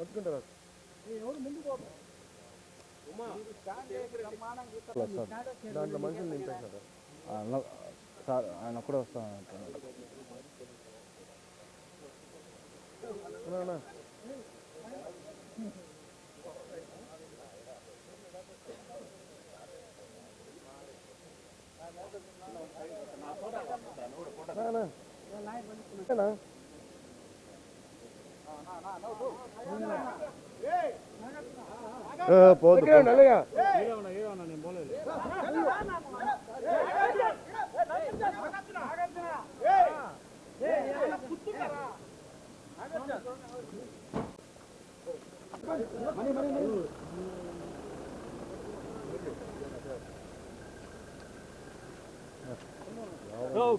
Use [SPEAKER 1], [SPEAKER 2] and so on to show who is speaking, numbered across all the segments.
[SPEAKER 1] కట్టుకుంటారా దాంట్లో మనుషులు నింపేసినారు
[SPEAKER 2] అన్న- సార్ ఆయన ఒక్కడే వస్తాను అంటున్నాడు
[SPEAKER 1] అన్నా, అన్నా. అన్నా, అన్నా. ఏ, పోదు నల్లగా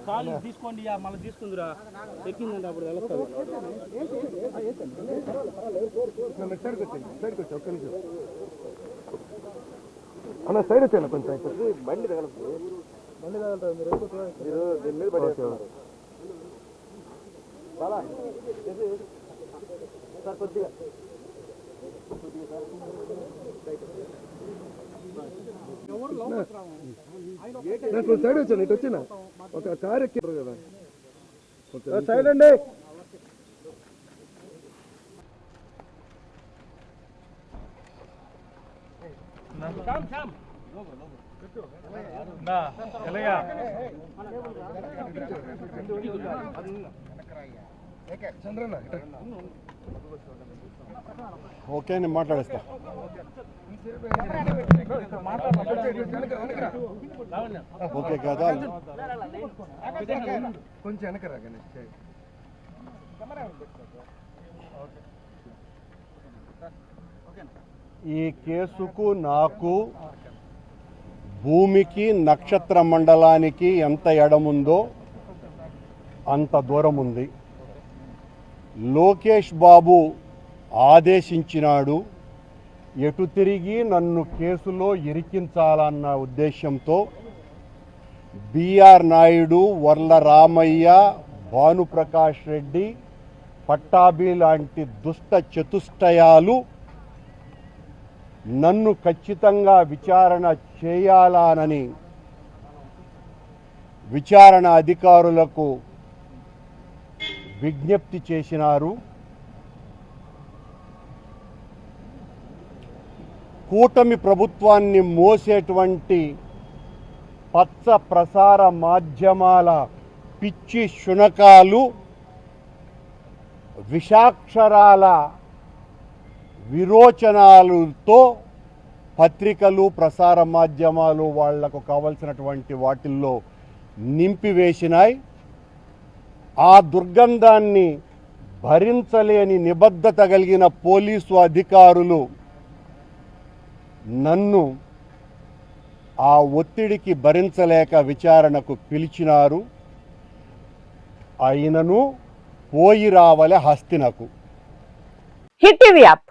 [SPEAKER 3] కాలు తీసుకోండి మళ్ళీ తీసుకుందిరా. ఎక్కిందండి అప్పుడు తెలుస్తుంది.
[SPEAKER 1] అన్న సైడ్ వచ్చాను కొంచెం బండి తగలదు బండి తగలుతుంది మీరు మీరు దీని మీద పడేస్తున్నారు సార్ కొద్దిగా నాకు సైడ్ వచ్చాను ఇటు వచ్చిన ఒక కారు ఎక్కి కదా సైడ్ అండి
[SPEAKER 4] ఓకే నేను మాట్లాడేస్తా. ఓకే కదా.
[SPEAKER 1] కొంచెం వెనకరా గణేష్.
[SPEAKER 4] ఈ కేసుకు నాకు భూమికి నక్షత్ర మండలానికి ఎంత ఎడముందో అంత దూరం ఉంది లోకేష్ బాబు ఆదేశించినాడు ఎటు తిరిగి నన్ను కేసులో ఇరికించాలన్న ఉద్దేశంతో బిఆర్ నాయుడు వర్ల రామయ్య భానుప్రకాష్ రెడ్డి పట్టాభి లాంటి దుష్ట చతుష్టయాలు నన్ను ఖచ్చితంగా విచారణ చేయాలానని విచారణ అధికారులకు విజ్ఞప్తి చేసినారు. కూటమి ప్రభుత్వాన్ని మోసేటువంటి పచ్చ ప్రసార మాధ్యమాల పిచ్చి శునకాలు విషాక్షరాల విరోచనాలతో పత్రికలు ప్రసార మాధ్యమాలు వాళ్ళకు కావలసినటువంటి వాటిల్లో నింపివేసినాయి. ఆ దుర్గంధాన్ని భరించలేని నిబద్ధత కలిగిన పోలీసు అధికారులు నన్ను ఆ ఒత్తిడికి భరించలేక విచారణకు పిలిచినారు. అయినను పోయి రావలే హస్తినకు.
[SPEAKER 5] Hit TV app.